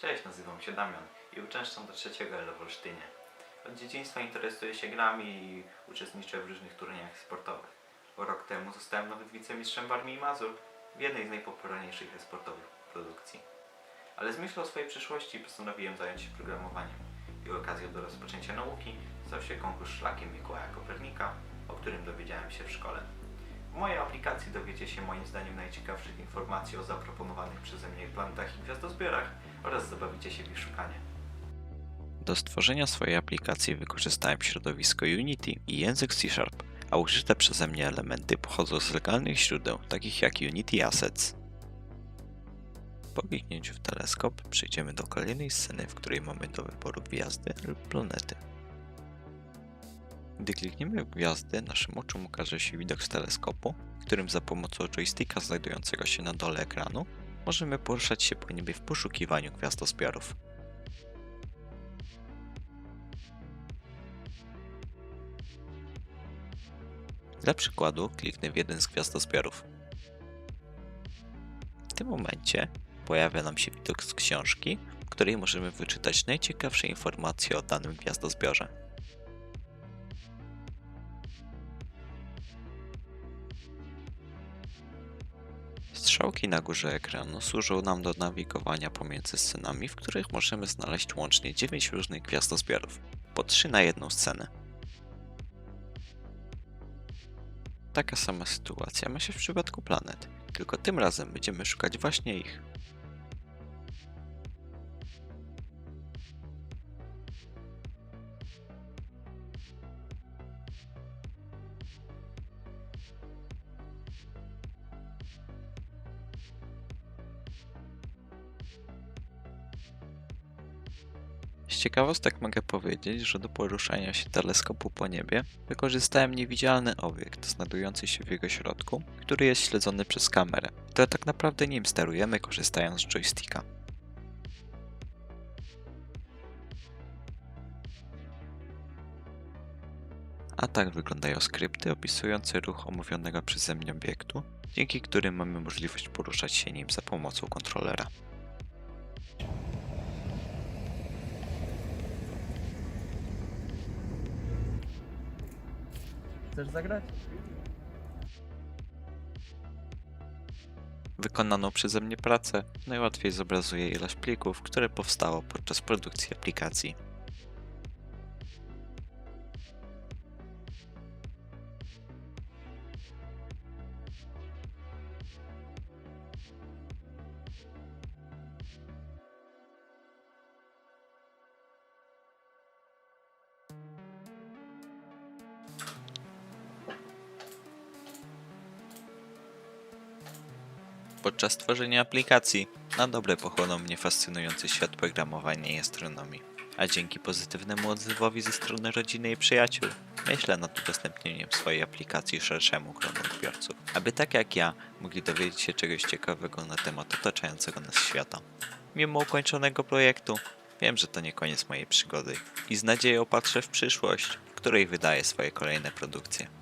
Cześć, nazywam się Damian i uczęszczam do trzeciego L w Olsztynie. Od dzieciństwa interesuję się grami i uczestniczę w różnych turniejach sportowych. Rok temu zostałem nawet wicemistrzem Warmii i Mazur w jednej z najpopularniejszych sportowych produkcji. Ale z myślą o swojej przyszłości postanowiłem zająć się programowaniem i okazją do rozpoczęcia nauki stał się konkurs szlakiem Mikołaja Kopernika, o którym dowiedziałem się w szkole. W mojej aplikacji dowiecie się moim zdaniem najciekawszych informacji o zaproponowanych przeze mnie planetach i gwiazdozbiorach oraz zabawicie się w ich szukanie. Do stworzenia swojej aplikacji wykorzystałem środowisko Unity i język C Sharp, a użyte przeze mnie elementy pochodzą z legalnych źródeł, takich jak Unity Assets. Po kliknięciu w teleskop przejdziemy do kolejnej sceny, w której mamy do wyboru gwiazdy lub planety. Gdy klikniemy w gwiazdy, naszym oczom ukaże się widok z teleskopu, którym za pomocą joysticka znajdującego się na dole ekranu możemy poruszać się po niebie w poszukiwaniu gwiazdozbiorów. Dla przykładu kliknę w jeden z gwiazdozbiorów. W tym momencie pojawia nam się widok z książki, w której możemy wyczytać najciekawsze informacje o danym gwiazdozbiorze. Strzałki na górze ekranu służą nam do nawigowania pomiędzy scenami, w których możemy znaleźć łącznie 9 różnych gwiazdozbiorów, po 3 na jedną scenę. Taka sama sytuacja ma się w przypadku planet, tylko tym razem będziemy szukać właśnie ich. Z ciekawostek mogę powiedzieć, że do poruszania się teleskopu po niebie wykorzystałem niewidzialny obiekt znajdujący się w jego środku, który jest śledzony przez kamerę, to tak naprawdę nim sterujemy korzystając z joysticka. A tak wyglądają skrypty opisujące ruch omówionego przeze mnie obiektu, dzięki którym mamy możliwość poruszać się nim za pomocą kontrolera. Chcesz zagrać? Wykonaną przeze mnie pracę najłatwiej zobrazuje ilość plików, które powstało podczas produkcji aplikacji. Podczas tworzenia aplikacji na dobre pochłonął mnie fascynujący świat programowania i astronomii. A dzięki pozytywnemu odzewowi ze strony rodziny i przyjaciół, myślę nad udostępnieniem swojej aplikacji szerszemu gronu odbiorców, aby tak jak ja mogli dowiedzieć się czegoś ciekawego na temat otaczającego nas świata. Mimo ukończonego projektu, wiem, że to nie koniec mojej przygody i z nadzieją patrzę w przyszłość, w której wydaję swoje kolejne produkcje.